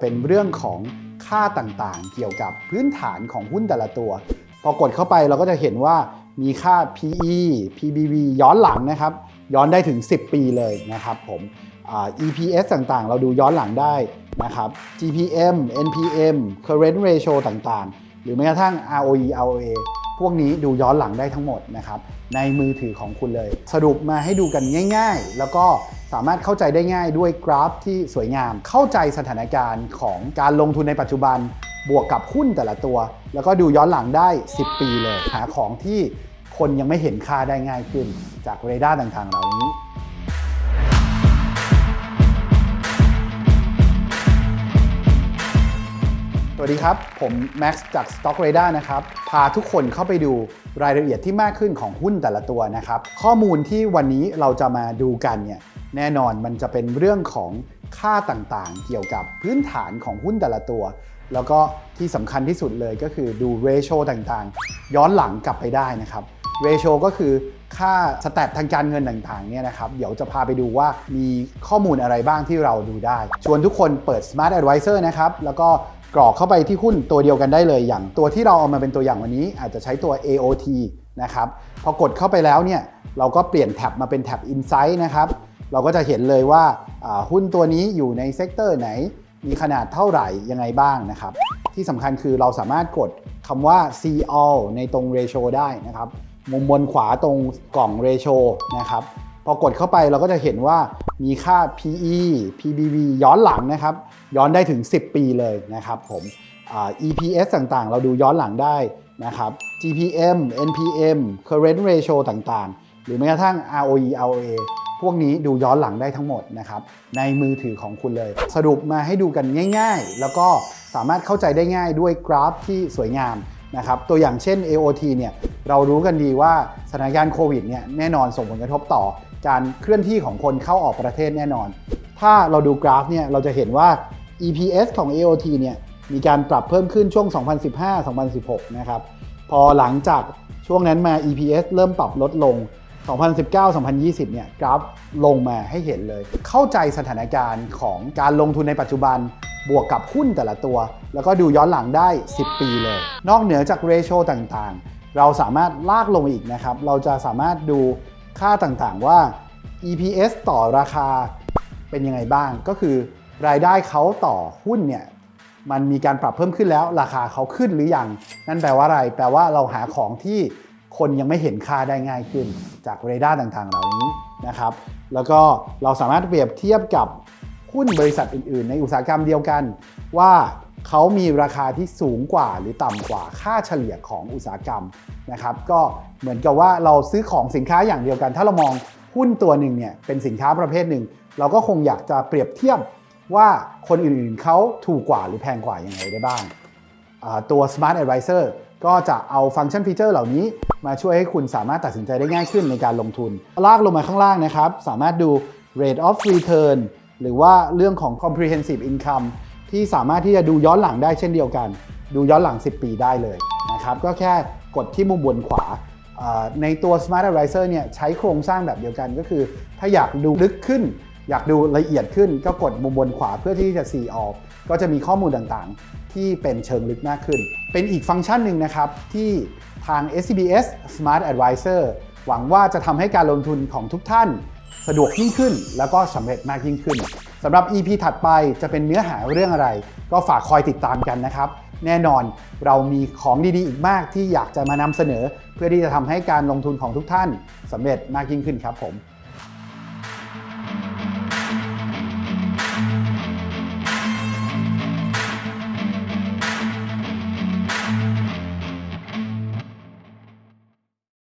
เป็นเรื่องของค่าต่างๆ เกี่ยวกับพื้นฐานของหุ้นแต่ละตัว พอกดเข้าไปเราก็จะเห็นว่ามีค่า PE PBV ย้อนหลังนะครับ ย้อนได้ถึง 10 ปีเลยนะครับผมอ่า EPS ต่างๆ เราดูย้อนหลังได้นะครับ GPM NPM Current Ratio ต่างๆ หรือแม้กระทั่ง ROE ROA พวกนี้ดูย้อนหลังได้ทั้งหมดนะครับในมือถือของคุณเลย สรุปมาให้ดูกันง่าย ๆ แล้วก็ สามารถเข้าใจได้ง่ายด้วยกราฟที่สวยงาม เข้าใจสถานการณ์ของการลงทุนในปัจจุบัน บวกกับหุ้นแต่ละตัว แล้วก็ดูย้อนหลังได้ 10 ปีเลย หาของที่คนยังไม่เห็นค่าได้ง่ายขึ้น จากเรดาร์ต่างๆ เหล่านี้สวัสดีครับ ผมแม็กซ์จาก Stock Radar นะครับ พาทุกคนเข้าไปดูรายละเอียดที่มากขึ้นของหุ้นแต่ละตัวนะครับ ข้อมูลที่วันนี้เราจะมาดูกันเนี่ย แน่นอนมันจะเป็นเรื่องของค่าต่างๆ เกี่ยวกับพื้นฐานของหุ้นแต่ละตัว แล้วก็ที่สำคัญที่สุดเลยก็คือดู ratio ต่างๆ ย้อนหลังกลับไปได้นะครับ ratio ก็คือค่าสแตททางการเงินต่างๆเนี่ยนะครับ เดี๋ยวจะพาไปดูว่ามีข้อมูลอะไรบ้างที่เราดูได้ ชวนทุกคนเปิด Smart Advisor นะครับ แล้วก็กรอกเข้าไปที่หุ้นตัวเดียวกันได้เลย อย่างตัวที่เราเอามาเป็นตัวอย่างวันนี้ อาจจะใช้ตัว AOT นะครับ พอกดเข้าไปแล้วเนี่ย เราก็เปลี่ยนแท็บมาเป็นแท็บ Insight นะครับ เราก็จะเห็นเลยว่าหุ้นตัวนี้อยู่ในเซกเตอร์ไหน มีขนาดเท่าไหร่ยังไงบ้างนะครับ ที่สำคัญคือเราสามารถกดคำว่า see all ในตรง ratio ได้นะครับมุมบนขวาตรงกล่อง ratio นะครับพอกดเข้าไปเราก็จะเห็นว่ามีค่า PE PBV ย้อนหลังนะครับ ย้อนได้ถึง 10 ปีเลยนะครับผม EPS ต่างๆ เราดูย้อนหลังได้นะครับ GPM NPM Current Ratio ต่างๆ หรือแม้กระทั่ง ROE ROA พวกนี้ดูย้อนหลังได้ทั้งหมดนะครับในมือถือของคุณเลย สรุปมาให้ดูกันง่าย ๆ แล้วก็สามารถเข้าใจได้ง่ายด้วยกราฟที่สวยงามนะครับตัวอย่างเช่น AOT เนี่ยเรารู้กันดีว่าสถานการณ์โควิดเนี่ยแน่นอนส่งผลกระทบต่อ การเคลื่อนที่ของคนเข้าออกประเทศแน่นอน ถ้าเราดูกราฟเนี่ยเราจะเห็นว่า EPS ของ AOT เนี่ยมีการปรับเพิ่มขึ้นช่วง 2015-2016 นะครับ พอหลังจากช่วงนั้นมา EPS เริ่มปรับลดลง 2019-2020 เนี่ยกราฟลงมาให้เห็นเลย เข้าใจสถานการณ์ของการลงทุนในปัจจุบันบวกกับหุ้นแต่ละตัว แล้วก็ดูย้อนหลังได้ 10 ปีเลย นอกเหนือจากเรโชต่างๆ เราสามารถลากลงอีกนะครับ เราจะสามารถดูค่าต่างๆว่า EPS ต่อราคาเป็นยังไงบ้าง ก็คือรายได้เขาต่อหุ้นเนี่ยมันมีการปรับเพิ่มขึ้นแล้ว ราคาเขาขึ้นหรือยังนั่นแปลว่าอะไร แปลว่าเราหาของที่ คนยังไม่เห็นค่าได้ง่ายขึ้น จากเรดาร์ต่างๆ เหล่านี้นะครับ แล้วก็เราสามารถเปรียบเทียบกับหุ้นบริษัทอื่นๆ ในอุตสาหกรรมเดียวกัน ว่าเขามีราคาที่สูงกว่าหรือต่ำกว่าค่าเฉลี่ยของอุตสาหกรรมนะครับ ก็เหมือนกับว่าเราซื้อของสินค้าอย่างเดียวกัน ถ้าเรามองหุ้นตัวหนึ่งเนี่ยเป็นสินค้าประเภทหนึ่ง เราก็คงอยากจะเปรียบเทียบว่าคนอื่นๆเขาถูกกว่าหรือแพงกว่ายังไงได้บ้าง ตัว Smart Advisor ก็จะเอาฟังก์ชันฟีเจอร์เหล่านี้ มาช่วยให้คุณสามารถตัดสินใจได้ง่ายขึ้นในการลงทุน ลากลงมาข้างล่างนะครับ สามารถดู rate of return หรือว่าเรื่องของ comprehensive income ที่สามารถที่จะดูย้อนหลังได้เช่นเดียวกัน ดูย้อนหลัง 10 ปีได้เลยนะครับ ก็แค่กดที่มุมบนขวา ในตัว Smart Advisor เนี่ยใช้โครงสร้างแบบเดียวกันก็คือ ถ้าอยากดูลึกขึ้น อยากดูละเอียดขึ้น ก็กดมุมบนขวาเพื่อที่จะ see all ก็จะมีข้อมูลต่างๆ ที่เป็นเชิงลึกมากขึ้น เป็นอีกฟังก์ชันหนึ่งนะครับที่ทาง SCBS Smart Advisor หวังว่าจะทำให้การลงทุนของทุกท่านสะดวกยิ่งขึ้น แล้วก็สำเร็จมากยิ่งขึ้นสำหรับ EP ถัดไปจะเป็นเนื้อหาเรื่องอะไร ก็ฝากคอยติดตามกันนะครับ แน่นอนเรามีของดีๆ อีกมากที่อยากจะมานำเสนอ เพื่อที่จะทำให้การลงทุนของทุกท่านสำเร็จมากยิ่งขึ้นครับผม